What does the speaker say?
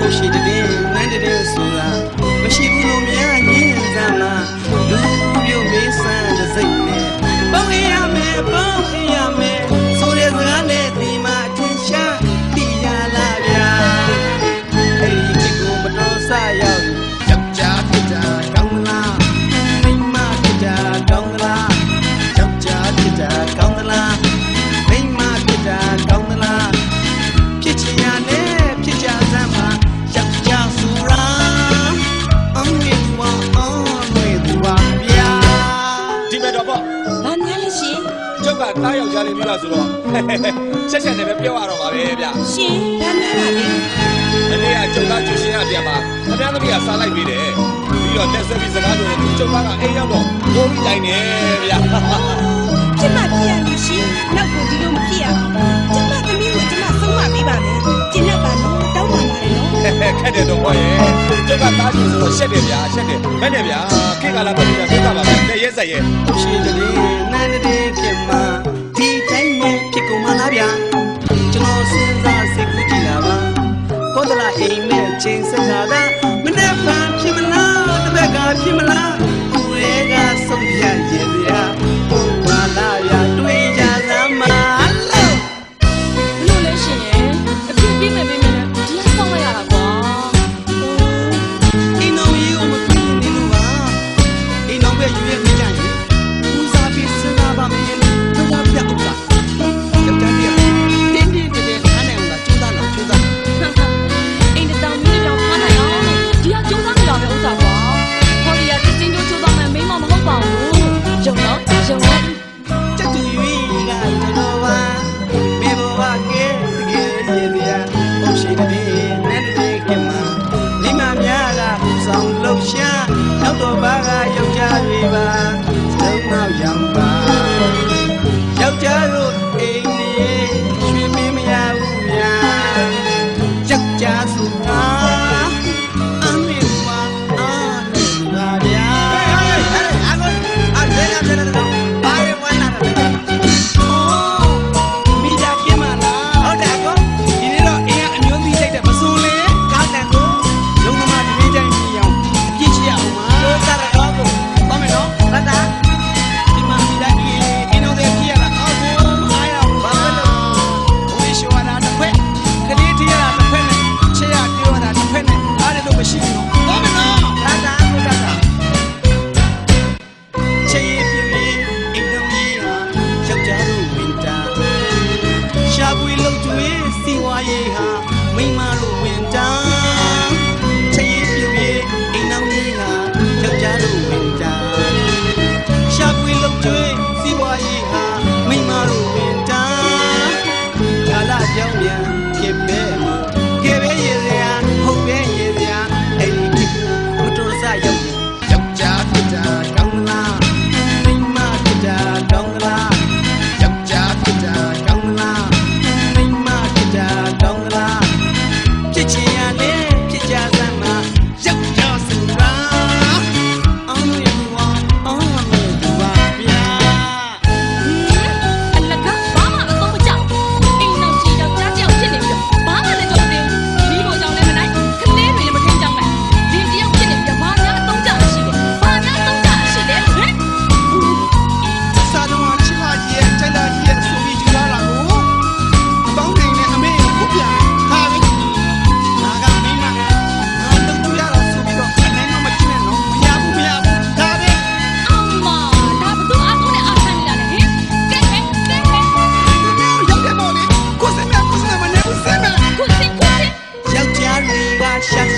ကိုရှိတဲ့နန်းတဲ့ဆိုတာမရှိဘူးလို့မြင် ကတားယောက်ျားလေးမိဘဆိုတော့ချက်ချက်နဲ့ပဲပြောရတော့ပါပဲဗျရှင်ဘာမှမလဲမနေ့ကကျုပ်သားကျူရှင်ရပြန်ပါအများသမီးကစားလိုက်ပြီးတယ်ပြီးတော့လက်ဆက်ပြီးစကားပြောတယ်ကျုပ်သားကအိမ်ရောက်တော့ကိုကြီးတိုင်တယ်ဗျကျမပြရလို့ရှင်နောက်ကိုဒီလိုမဖြစ်ရကျမသမီးကိုကျမဆုံးမပေးပါနဲ့ကျင်တတ်ပါလို့တောင်းပန်ပါတယ်နော်ခက်တယ်တော့ဟောရဲ့ကျုပ်ကသားကျူဆိုတော့ရှက်တယ်ဗျာရှက်တယ်မက်တယ်ဗျာခေတ်ကာလပတ်ပြီးတော့ဆက်တာပါပဲတရဲဆက်ရဲရှင်တည်း နိုင်တဲ့ခင်မဒီတိုင်းနဲ့ဖြစ်ကုန်မလားဗျာကျွန်တော်စဉ်းစားစိတ်ကူးကြည့်လာပါကိုယ်တလားအိမ်နဲ့ချိန်ဆက်လာတာမနေ့ကဖြစ်မလားတပတ်ကဖြစ်မလားဦးရဲကဆုံးဖြတ်ရဲ့ဗျာ ယောက်ျားတို့ got shots